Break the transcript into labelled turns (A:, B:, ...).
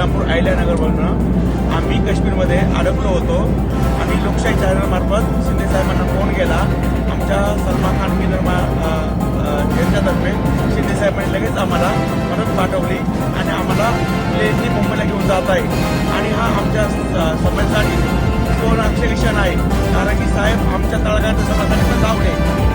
A: सोलापूर अहिल्यानगरवरनं आम्ही काश्मीरमध्ये अडकलो होतो. आणि लोकशाही चॅनलमार्फत शिंदे साहेबांना फोन केला. आमच्या सलमान खान मिनर मा यांच्यातर्फे शिंदे साहेबांनी लगेच आम्हाला मदत पाठवली आणि आम्हाला प्लेननी मुंबईला घेऊन जात आहे. आणि हा आमच्या समाजासाठी सुवर्ण अक्षर क्षण आहे. कारण की साहेब आमच्या तळगाच्या समाजाने पण लावले